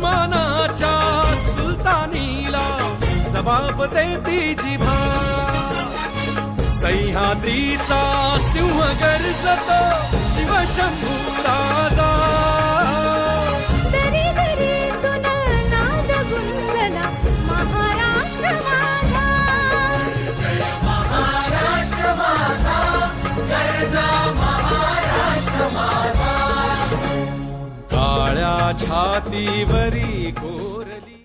उस्मानाच्या सुलतानीला जबाब देती जिभा. सह्याद्रीचा सिंह गरजत शिवशंभू छाती वरी गोरली